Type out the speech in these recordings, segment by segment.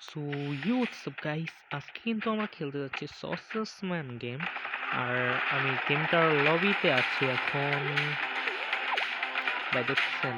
So ইউটসঅ্যাপ guys আজকে কিন্তু আমরা খেলতে যাচ্ছি সসেস ম্যান গেম আর আমি গেমটার লবিতে আছি এখন। ভাই, দেখছেন?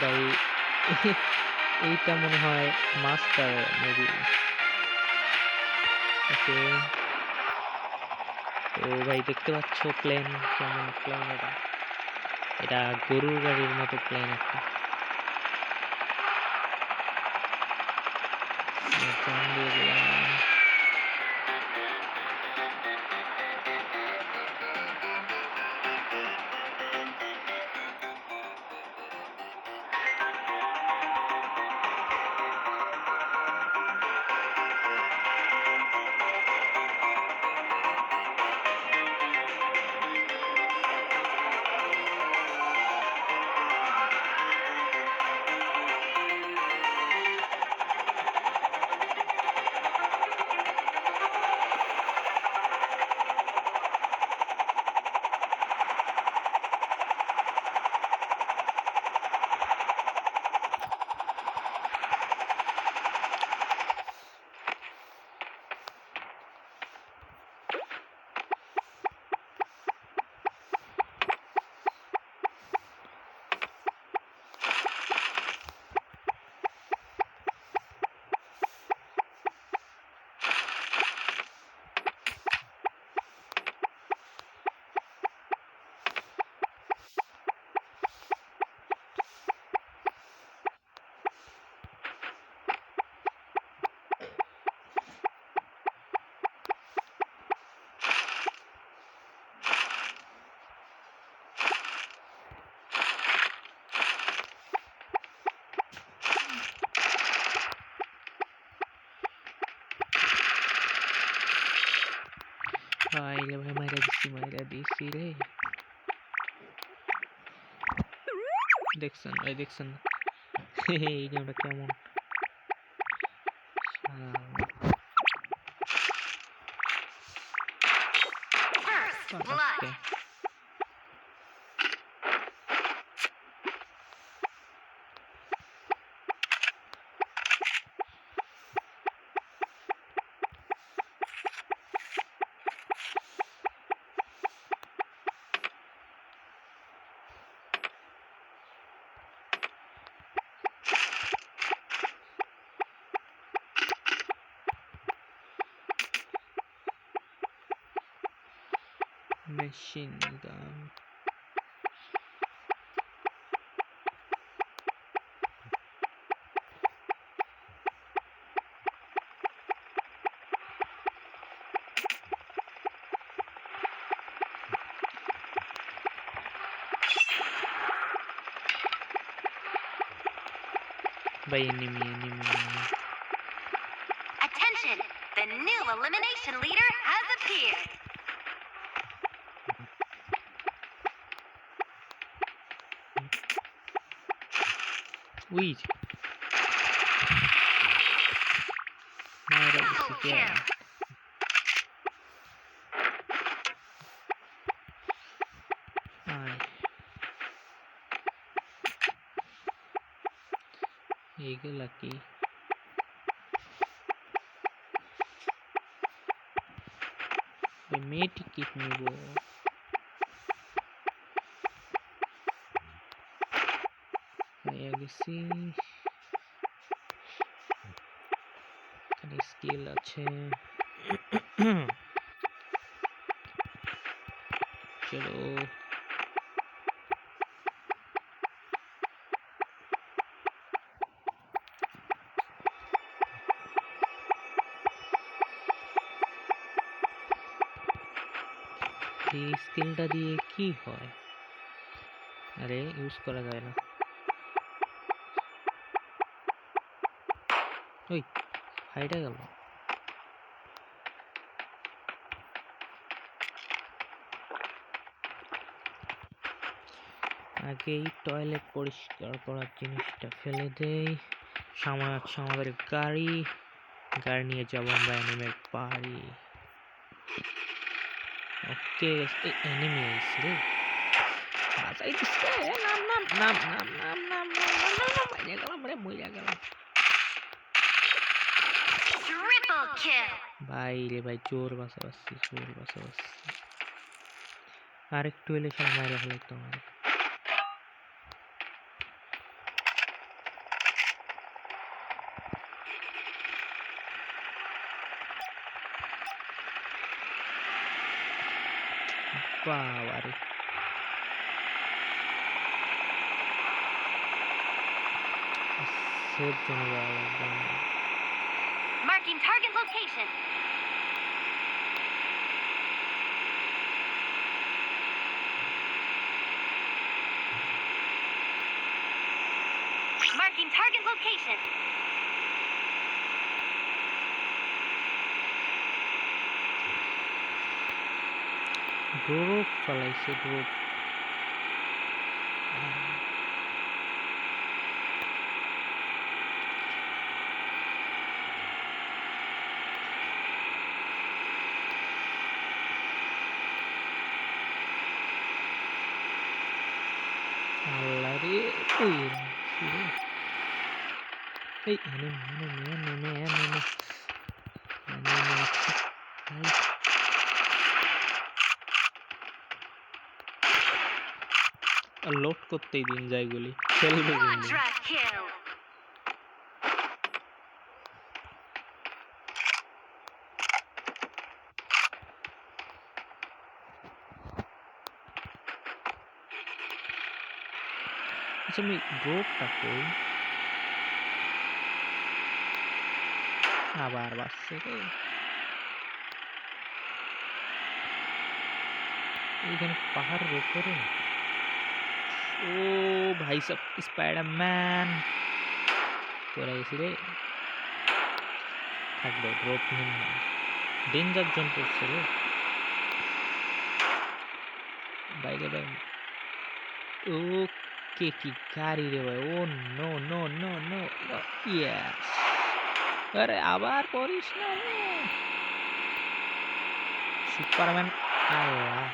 ভাই, এইটা মনে হয় মাস্টার মেবি ওকে। তো ভাই, দেখতে পাচ্ছ প্লেন কেমন প্লেন এটা? এটা গরুর গাড়ির মতো প্লেন একটা। দিয়ে দিলাম। মাইরা দিছি রে দেখছেন ভাই দেখছেন এই গেমটা কেমন First blood. machine gun by enemy enemy enemy Attention! The new elimination leader has appeared. Weed. No, that was the game. Alright. Here you go, Lucky. They may take me, boy. গেছি এখানে skill আছে চলো এই স্কিলটা দিয়ে কি হয় আরে ইউজ করা যায় না ওই হাইটা গেল আগেই টয়লেট পরিষ্কার করার জিনিসটা ফেলে দেই সামনে আছে আমাদের গাড়ি গাড়ি নিয়ে যাব আমরা অ্যানিমের পাহাড়ি ওকে এনিমি আইছে রে বাঁচাই দিচ্ছে নাম নাম নাম নাম নাম মইরা গেলাম Triple kill. ভাই রে ভাই, জোর বাসা বাসছি জোর বাসা বাসছি আরেকটু এলে সব মায়েরা ফেলে তোমার বাবা রে সেভ জন্য Marking target location. Marking target location. Group, shall I say group? koyuyorum. Şöyle. Hey anam anam anam anam anam. Anam Ay. Load করতেই দিন যাইগুলি খেলবে to make rope tackle. আবার বাড়ছে রে এইখানে পাহাড় রোপ করে ও ভাই সব স্পাইডারম্যান তোরা এসে রে থাকবে রোপ নিন ডেঞ্জার জোন পড়ছে রে বাইরে বাইরে ও que Hikari de huevón. No, no, no, no, no. Yes. Grabar, Boris, no, no. Superman. Ah,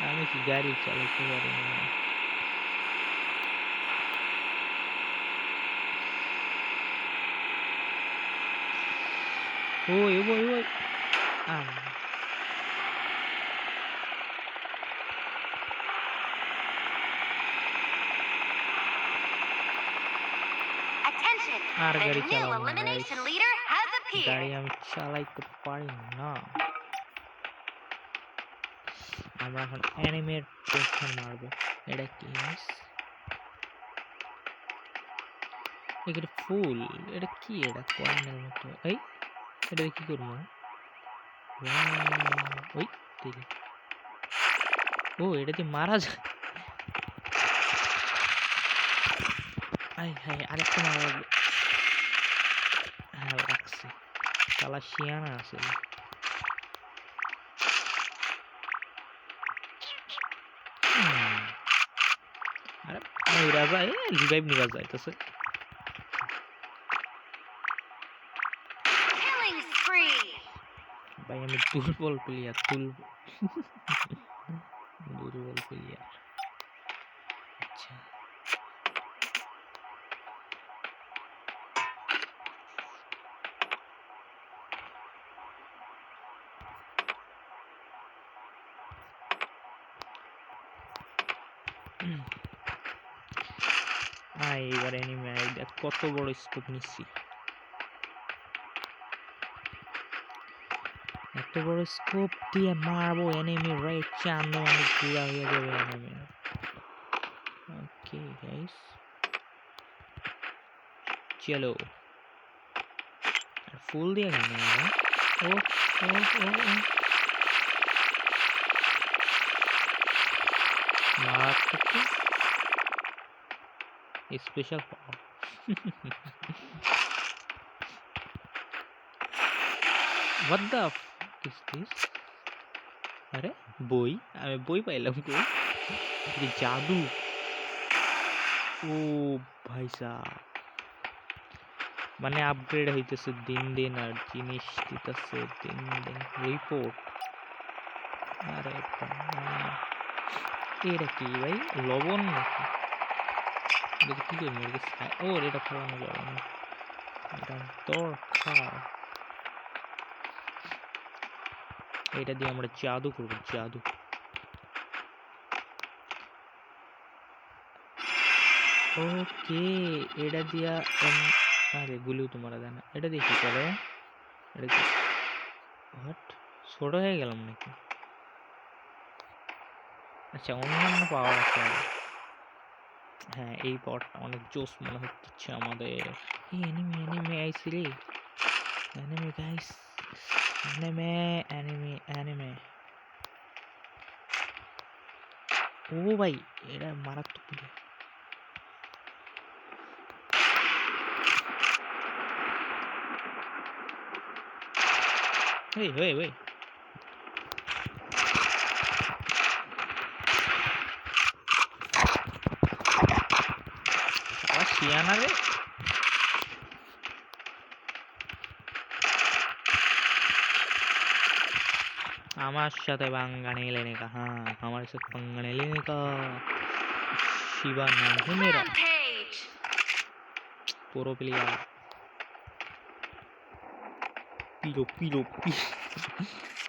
Dame Hikari, chale, que no. Uy, uy, uy. Ah. আর গাড়ি চালাবো গাড়ি। আমি চালাইতে পারি না। আমরা এখন অ্যানিমের পোস্টার মারবো। এটা কি? এখানে ফুল। এটা কি এটা? কয়েনের মতো। এই এটা কি করব? ওই দেখি ও এটা দিয়ে মারা যায়। আই হাই আরেকটা মারা ভালো লাগছে কালা শিয়ানা আসলে আরে নিবা যায় রিভাইভ নিবা যাইতেছে ভাই আমি দুর্বল প্লেয়ার তুল দুর্বল কত বড় স্কোপ নিচ্ছি এত বড় স্কোপ দিয়ে মারবো এনিমি রাইট চান্দ মানে পুরা হয়ে যাবে এনিমি ওকে গাইস চলো। ফুল দিয়ে আমরা? ও ও ও ও। মারাত্মক special power What the f, is this? আরে বই আমি বই পাইলাম কই জাদু ও ভাই মানে আপগ্রেড হইতেছে দিন দিন আর জিনিস দিতেছে দিন দিন রিপোর্ট আরে। এটা কি ভাই লবণ নাকি এটা কি করব? এটা ছাই- ও এটা ফেলানো যাবে না। এটা দরকার। এটা দিয়ে আমরা জাদু করব, জাদু। ওকে, এটা দিয়া আরে গুলিও তো মারা যায় না। এটা দিয়ে কি করে? এটা কি হোয়াট ছোট হয়ে গেলাম নাকি? আচ্ছা অন্যান্য পাওয়ার আছে। হ্যাঁ এই পটটা অনেক জোস মনে হচ্ছে আমাদের এই অ্যানিমে অ্যানিমে আইসি রে anime guys anime anime anime ও ভাই এরা মারাত্মক প্লেয়ার Hey, hey. किया de. हमारे আমার সাথে বাঙ্গানি লেনে কা হ্যাঁ আমার সাথে বাঙ্গানি লেনে शिवा नाम है मेरा पोरो प्लेयर पीलो पीलो पी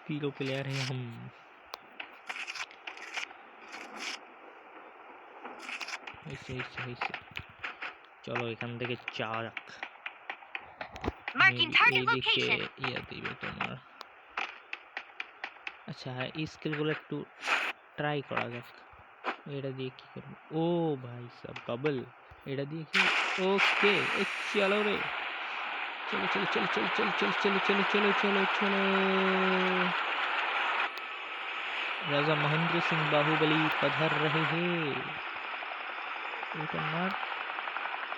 पीलो प्लेयर है हम ऐसे ऐसे ऐसे চলো এখান থেকে যাওয়া যাক Marking এই- target এইদিকে location. ইয়ে দিবে তোমার আচ্ছা এই স্কিলগুলো একটু ট্রাই করা যাক এটা দিয়ে কি করবো ও ভাই সাব বাবল এটা দিয়ে কি ওকে চলো রে চলো চলো চলো চলো চলো চলো চলো চলো চলো চলো চলো राजा महेंद्र सिंह बाहुबली पधर रहे हैं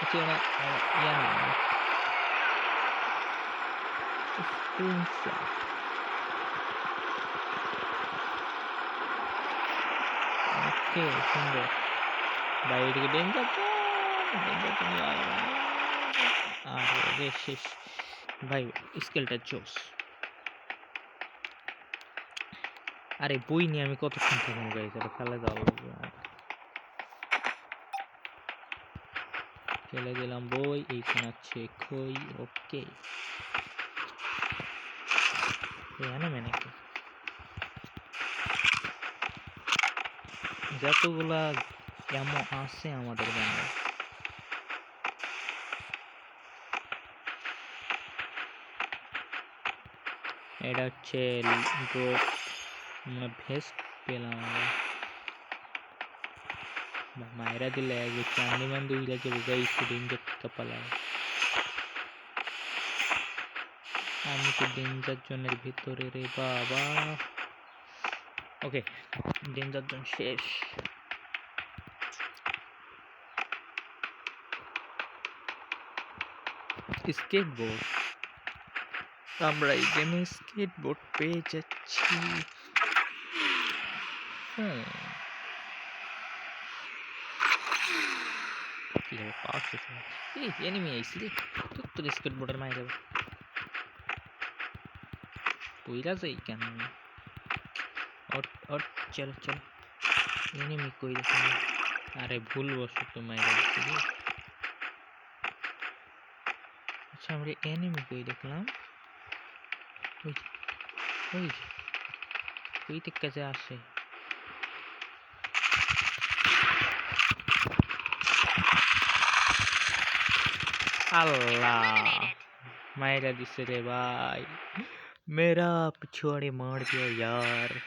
kecil nak kayak ya screenshot. Oke sungguh. Baik digedein আরে শেষ ভাই স্কেলটা জোস আরে বই নিয়ে আমি কতক্ষণ থাকবো গাইজ এটা ফেলে দেওয়া ফেলে দিলাম বই, এইখানে আছে খই, ওকে। এখানে নাকি? যতগুলা কেমন আছে আমাদের ব্যান্ডে এটা হচ্ছে ভেস্ট পেলাম আমরা। মায়েরা দিলে চান্দি মান্দি উইলা যাবে গাই ডেঞ্জার কপালায় আমি তো ডেঞ্জার জোনের ভিতরে রে বাবা ওকে ডেঞ্জার জোন শেষ স্কেটবোর্ড আমরা এই গেমে স্কেটবোর্ড পেয়ে যাচ্ছি হুম কি হবে পাওয়া শেষ হয়ে এই এনিমি আইসি রে তোর তোর স্কেটবোর্ডের মায়ে যাবে। পইরা যাই কেন? অট অট, চলো এনিমি কই আরে ভুল বসো তো মায়েরা আচ্ছা আমরা এনিমি কই দেখলাম? ওই ওই ওই কাছে আসে। अल्लाह मायरा दिस रे भाई मेरा पिछवाड़े मार दिया यार।